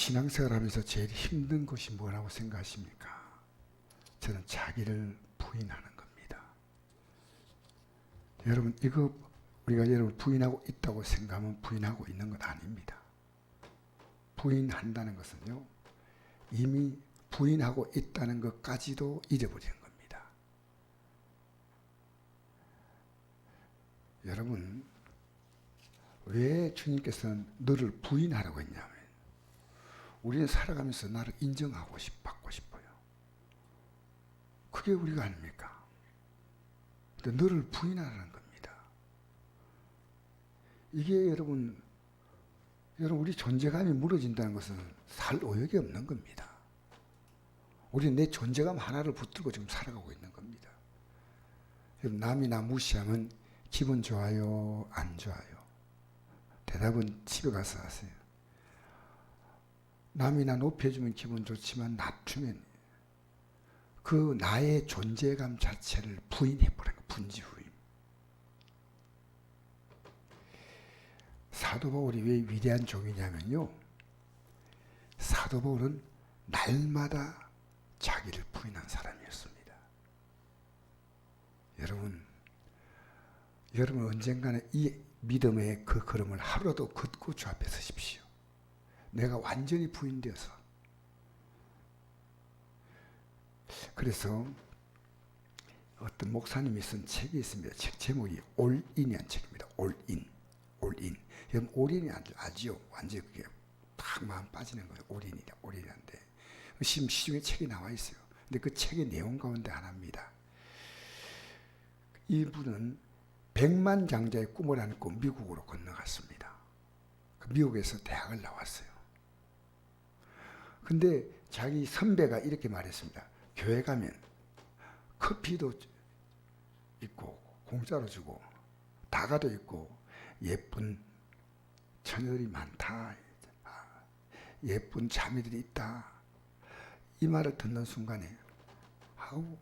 신앙생활 하면서 제일 힘든 것이 뭐라고 생각하십니까? 저는 자기를 부인하는 겁니다. 여러분 이거 우리가 여러분 부인하고 있다고 생각하면 부인하고 있는 것 아닙니다. 부인한다는 것은요 이미 부인하고 있다는 것까지도 잊어버리는 겁니다. 여러분 왜 주님께서는 너를 부인하라고 했냐면 우리는 살아가면서 나를 인정하고 싶, 받고 싶어요. 그게 우리가 아닙니까? 근데 너를 부인하라는 겁니다. 이게 여러분, 여러분 우리 존재감이 무너진다는 것은 살 의욕이 없는 겁니다. 우리는 내 존재감 하나를 붙들고 지금 살아가고 있는 겁니다. 남이 나 무시하면 기분 좋아요, 안 좋아요? 대답은 집에 가서 하세요. 남이나 높여주면 기분 좋지만 낮추면 그 나의 존재감 자체를 부인해버린 거 분지후임. 사도 바울이 왜 위대한 종이냐면요. 사도 바울은 날마다 자기를 부인한 사람이었습니다. 여러분, 여러분 언젠가는 이 믿음의 그 걸음을 하루라도 걷고 주 앞에 서십시오. 내가 완전히 부인되어서. 그래서 어떤 목사님이 쓴 책이 있습니다. 책 제목이 올인이란 책입니다. 올인. 올인. 여러분 올인이 아지요. 완전히 그게 딱 마음 빠지는 거예요. 올인이다. 올인인데 지금 시중에 책이 나와 있어요. 근데 그 책의 내용 가운데 하나입니다. 이분은 백만 장자의 꿈을 안고 미국으로 건너갔습니다. 그 미국에서 대학을 나왔어요. 근데 자기 선배가 이렇게 말했습니다. 교회 가면 커피도 있고 공짜로 주고 다가도 있고 예쁜 처녀들이 많다. 아, 예쁜 자매들이 있다. 이 말을 듣는 순간에 하고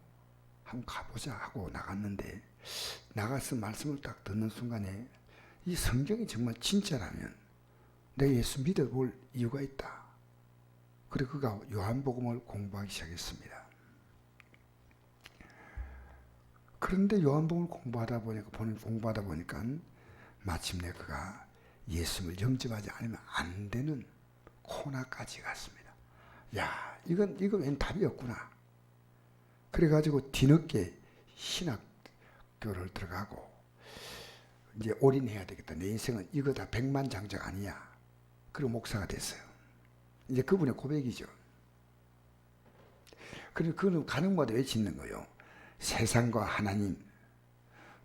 한번 가보자 하고 나갔는데 나가서 말씀을 딱 듣는 순간에 이 성경이 정말 진짜라면 내가 예수 믿어볼 이유가 있다. 그리고 그가 요한복음을 공부하기 시작했습니다. 그런데 요한복음을 공부하다 보니까 공부하다 보니까 마침내 그가 예수를 영접하지 않으면 안 되는 코나까지 갔습니다. 야, 이건 이건 웬 답이 없구나. 그래가지고 뒤늦게 신학교를 들어가고 이제 올인해야 되겠다. 내 인생은 이거 다. 백만장자가 아니야. 그리고 목사가 됐어요. 이제 그분의 고백이죠. 그리고 그는 왜 짓는 거요? 세상과 하나님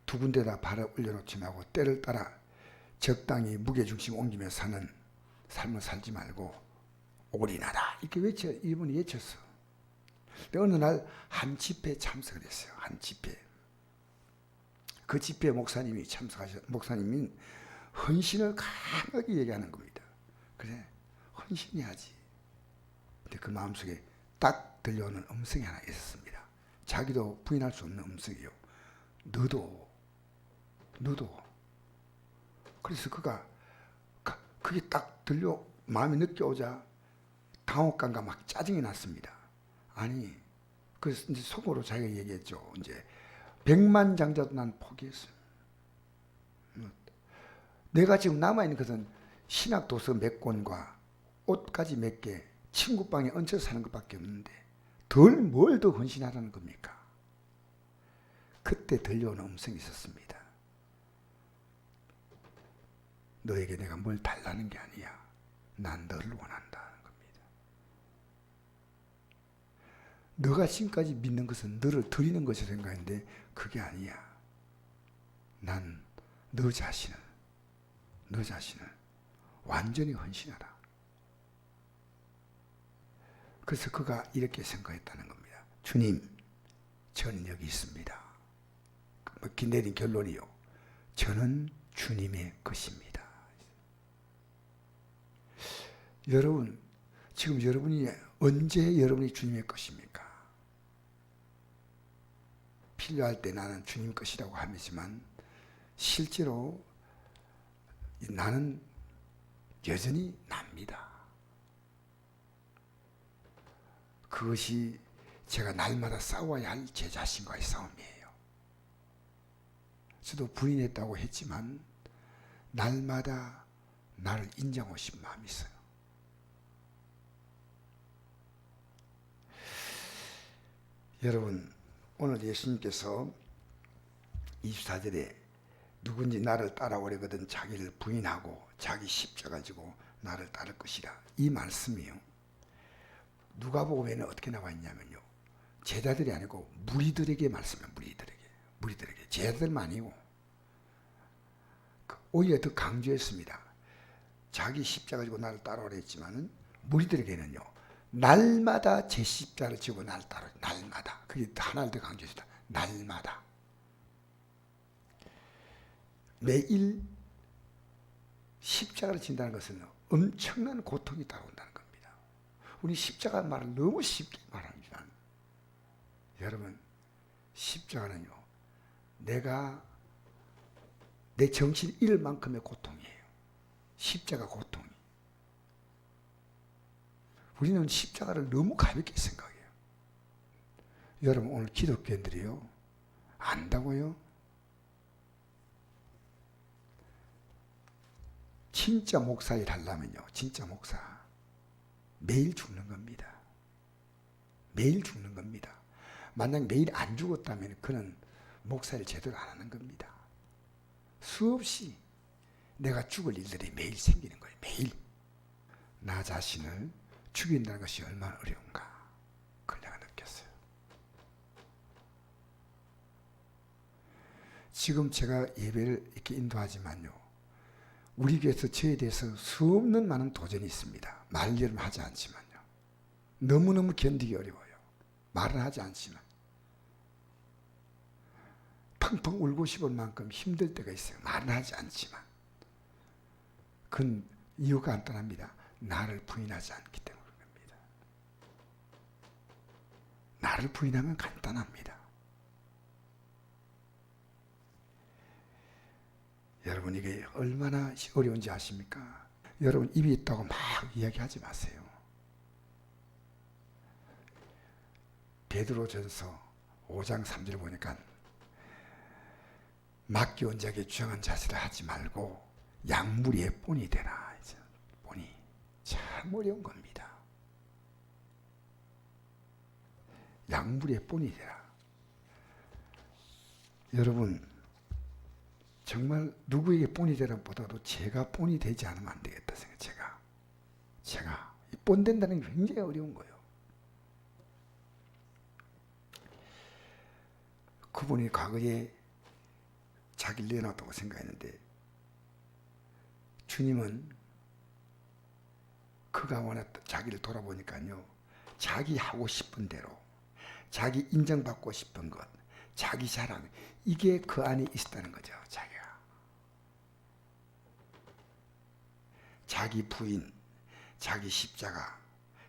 두 군데다 발을 올려놓지 말고 때를 따라 적당히 무게중심 옮기며 사는 삶을 살지 말고 올인하라. 이렇게 외쳐, 이분이 외쳤어. 어느 날 한 집회에 참석을 했어요. 한 집회. 그 집회 목사님이 참석하셔, 목사님이 헌신을 강하게 얘기하는 겁니다. 그래, 헌신해야지. 근데 그 마음속에 딱 들려오는 음성이 하나 있었습니다. 자기도 부인할 수 없는 음성이요. 너도, 너도. 그래서 그가 그게 딱 들려 마음이 느껴오자 당혹감과 막 짜증이 났습니다. 아니, 그래서 이제 속으로 자기가 얘기했죠. 이제 백만 장자도 난 포기했어요. 내가 지금 남아있는 것은 신학 도서 몇 권과 옷까지 몇 개, 친구 방에 얹혀 사는 것밖에 없는데 덜 뭘 더 헌신하라는 겁니까? 그때 들려오는 음성이 있었습니다. 너에게 내가 뭘 달라는 게 아니야. 난 너를 원한다는 겁니다. 너가 지금까지 믿는 것은 너를 드리는 것이 생각인데 그게 아니야. 난 너 자신을, 너 자신을 완전히 헌신하라. 그래서 그가 이렇게 생각했다는 겁니다. 주님, 저는 여기 있습니다. 뭐 내린 결론이요. 저는 주님의 것입니다. 여러분, 지금 여러분이 언제 여러분이 주님의 것입니까? 필요할 때 나는 주님 것이라고 하지만 실제로 나는 여전히 납니다. 그것이 제가 날마다 싸워야 할 제 자신과의 싸움이에요. 저도 부인했다고 했지만 날마다 나를 인정하고 싶은 마음이 있어요. 여러분 오늘 예수님께서 24절에 누군지 나를 따라오려거든 자기를 부인하고 자기 십자가 지고 나를 따를 것이라 이 말씀이요. 누가복음에는 어떻게 나와 있냐면요. 제자들이 아니고 무리들에게 말씀해 무리들에게 무리들에게 제자들만 아니고 그 오히려 더 강조했습니다. 자기 십자가 지고 나를 따라오라 했지만은 무리들에게는요. 날마다 제 십자를 지고 나를 따라 날마다 그게 하나를 더 강조했다. 날마다 매일 십자가를 진다는 것은 엄청난 고통이 따라온다는. 우리 십자가 말을 너무 쉽게 말합니다. 여러분, 십자가는요, 내가 내 정신 잃을 만큼의 고통이에요. 십자가 고통이. 우리는 십자가를 너무 가볍게 생각해요. 여러분, 오늘 기독교인들이요, 안다고요? 진짜 목사 일 하려면요. 진짜 목사. 매일 죽는 겁니다. 매일 죽는 겁니다. 만약 매일 안 죽었다면 그는 목사를 제대로 안 하는 겁니다. 수없이 내가 죽을 일들이 매일 생기는 거예요. 매일. 나 자신을 죽인다는 것이 얼마나 어려운가. 그걸 내가 느꼈어요. 지금 제가 예배를 이렇게 인도하지만요. 우리 교회에서 저에 대해서 수없는 많은 도전이 있습니다. 말려는 하지 않지만요. 너무너무 견디기 어려워요. 말은 하지 않지만. 펑펑 울고 싶을 만큼 힘들 때가 있어요. 말은 하지 않지만. 그건 이유가 간단합니다. 나를 부인하지 않기 때문입니다. 나를 부인하면 간단합니다. 여러분 이게 얼마나 어려운지 아십니까? 여러분 입이 있다고 막 이야기하지 마세요. 베드로전서 5장 3절 보니까 맡겨온 자에게 주장한 자세를 하지 말고 약물의 본이 되라. 본이 참 어려운 겁니다. 약물의 본이 되라. 여러분 정말 누구에게 본이 되라 보다도 제가 본이 되지 않으면 안 되겠다 생각. 제가 제가 본 된다는 게 굉장히 어려운 거예요. 그분이 과거에 자기를 내놨다고 생각했는데 주님은 그가 원했던 자기를 돌아보니까요. 자기 하고 싶은 대로 자기 인정받고 싶은 것 자기 자랑 이게 그 안에 있었다는 거죠. 자기가 자기 부인, 자기 십자가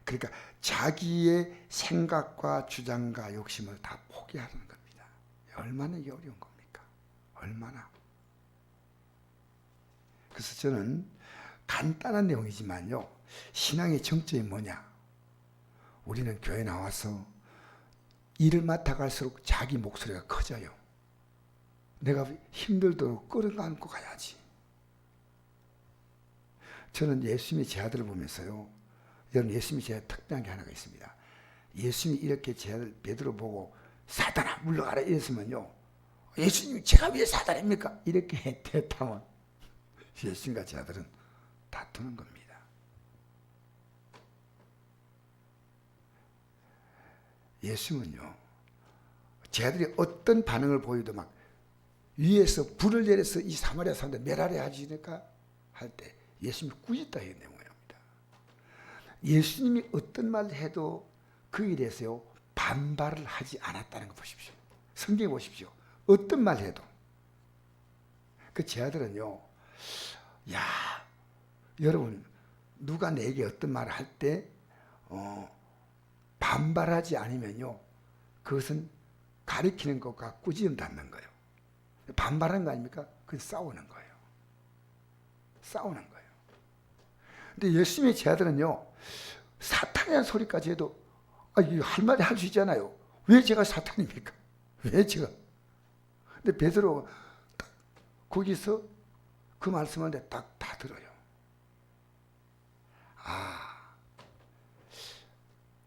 그러니까 자기의 생각과 주장과 욕심을 다 포기하는 겁니다. 얼마나 어려운 겁니까? 얼마나 그래서 저는 간단한 내용이지만요. 신앙의 정점이 뭐냐? 우리는 교회 나와서 일을 맡아갈수록 자기 목소리가 커져요. 내가 힘들도록 끌어안고 가야지. 저는 예수님의 제 아들을 보면서요. 여러분 예수님이 제 특별한 게 하나가 있습니다. 예수님이 이렇게 제 아들 베드로 보고 사단아 물러가라 이랬으면요. 예수님 제가 왜 사단입니까? 이렇게 대타면 예수님과 제 아들은 다투는 겁니다. 예수님은요. 제 아들이 어떤 반응을 보여도 막 위에서 불을 내려서 이 사마리아 사람들 멸하려 하시니까 할 때 예수님이 꾸짖다 했네 모양입니다. 예수님이 어떤 말을 해도 그에 대해서요 반발을 하지 않았다는 거 보십시오. 성경 보십시오. 어떤 말 해도 그 제 아들은요, 야 여러분 누가 내게 어떤 말을 할때 어, 반발하지 않으면요 그것은 가리키는 것과 꾸짖는다는 거예요. 반발하는 거 아닙니까? 그건 싸우는 거예요. 싸우는 거예요. 근데 예수님의 제자들은요, 사탄이라는 소리까지 해도 아, 이할 말이 할 수 있잖아요. 왜 제가 사탄입니까? 왜 제가? 근데 베드로 딱 거기서 그 말씀을 딱다 들어요. 아,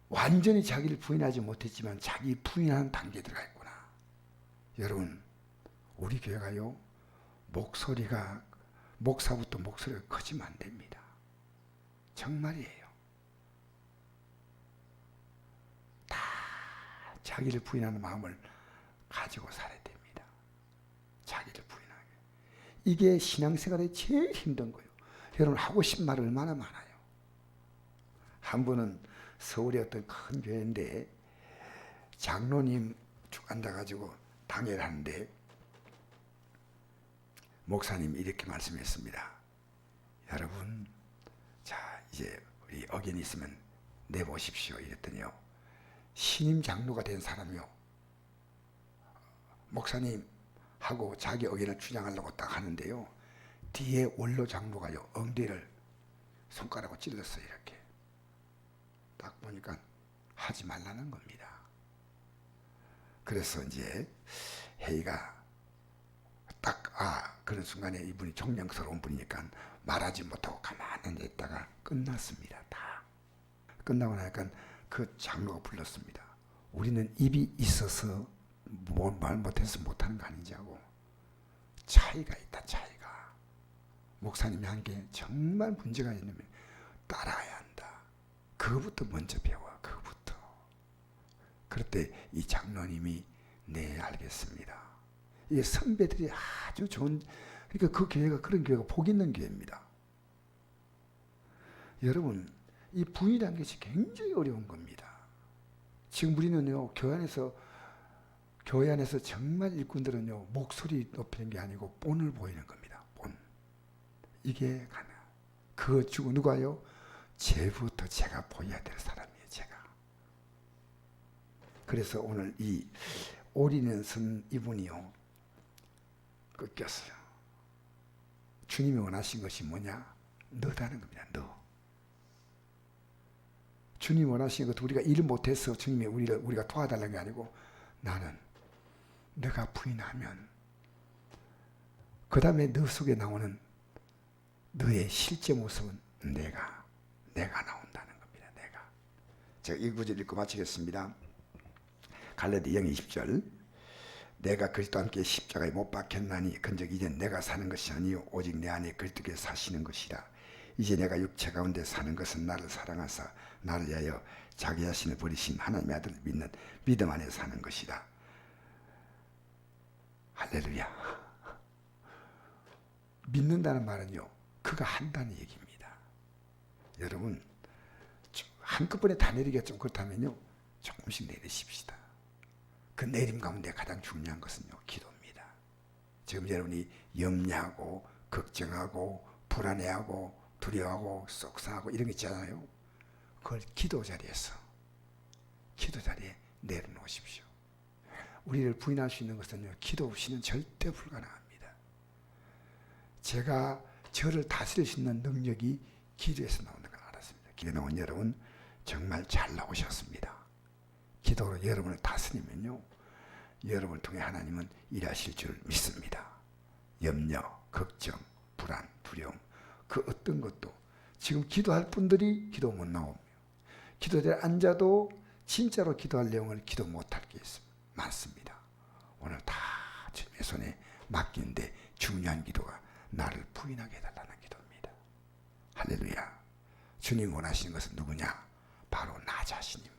완전히 자기를 부인하지 못했지만 자기 부인하는 단계에 들어가 있구나. 여러분, 우리 교회가요, 목소리가, 목사부터 목소리가 커지면 안 됩니다. 정말이에요. 다 자기를 부인하는 마음을 가지고 살아야 됩니다. 자기를 부인하게. 이게 신앙생활의 제일 힘든 거예요. 여러분 하고 싶은 말 얼마나 많아요. 한 번은 서울의 어떤 큰 교회인데 장로님 쭉 앉아가지고 당회를 하는데 목사님이 이렇게 말씀했습니다. 여러분, 자 이제 우리 어견이 있으면 내보십시오. 이랬더니요. 신임 장로가 된 사람이요. 목사님 하고 자기 의견을 주장하려고 딱 하는데요. 뒤에 원로 장로가요. 엉덩이를 손가락으로 찔렀어요. 이렇게. 딱 보니까 하지 말라는 겁니다. 그래서 이제 회의가 딱, 아, 그런 순간에 이분이 정령스러운 분이니까 말하지 못하고 가만히 있다가 끝났습니다. 다. 끝나고 나니까 그 장로가 불렀습니다. 우리는 입이 있어서 뭐 말 못해서 못하는 거 하고 차이가 있다 차이가 목사님이 한 게 정말 문제가 있냐면 따라야 그거부터 먼저 배워 그거부터 그럴 때 이 장로님이 네 알겠습니다 이게 선배들이 아주 좋은 그러니까 그 교회가 그런 교회가 복 있는 교회입니다 여러분 이 부인이라는 것이 굉장히 어려운 겁니다 지금 우리는요 교회 안에서 교회 안에서 정말 일꾼들은요 목소리 높이는 게 아니고 본을 보이는 겁니다. 본 이게 가능. 그거 주고 누가요? 제부터 제가 보여야 될 사람이에요. 제가. 그래서 오늘 이 오리는 선 이분이요 꺾였어요. 주님이 원하신 것이 뭐냐? 너다는 겁니다. 너. 주님이 원하신 것 우리가 일을 못해서 주님이 우리를 우리가 도와달라는 게 아니고 나는 내가 부인하면 그 다음에 너 속에 나오는 너의 실제 모습은 내가 내가 나온다는 겁니다. 내가 제가 이 구절 읽고 마치겠습니다. 갈라디 0 20절 내가 그리스도와 함께 십자가에 못 박혔나니 근적 이제 내가 사는 것이 아니요 오직 내 안에 그리스도께서 사시는 것이라 이제 내가 육체 가운데 사는 것은 나를 사랑하사 나를 위하여 자기 자신을 버리신 하나님의 아들을 믿는 믿음 안에 사는 것이다. 할렐루야. 믿는다는 말은요, 그가 한다는 얘기입니다. 여러분, 한꺼번에 다 내리기가 좀 그렇다면요, 조금씩 내리십시다. 그 내림 가운데 가장 중요한 것은요, 기도입니다. 지금 여러분이 염려하고, 걱정하고, 불안해하고, 두려워하고, 속상하고 이런 게 있잖아요. 그걸 기도 자리에서, 기도 자리에 내려놓으십시오. 우리를 부인할 수 있는 것은요, 기도 없이는 절대 불가능합니다. 제가 저를 다스릴 수 있는 능력이 기도에서 알았습니다. 기도 나온 여러분, 정말 잘 나오셨습니다. 기도로 여러분을 다스리면요, 여러분을 통해 하나님은 일하실 줄 믿습니다. 염려, 걱정, 불안, 두려움, 그 어떤 것도 지금 기도할 분들이 기도 못 나오며, 기도대에 앉아도 진짜로 기도할 내용을 기도 못할 게 있습니다. 많습니다. 오늘 다 주님의 손에 맡기는데 중요한 기도가 나를 부인하게 해달라는 기도입니다. 할렐루야. 주님 원하시는 것은 누구냐? 바로 나 자신입니다.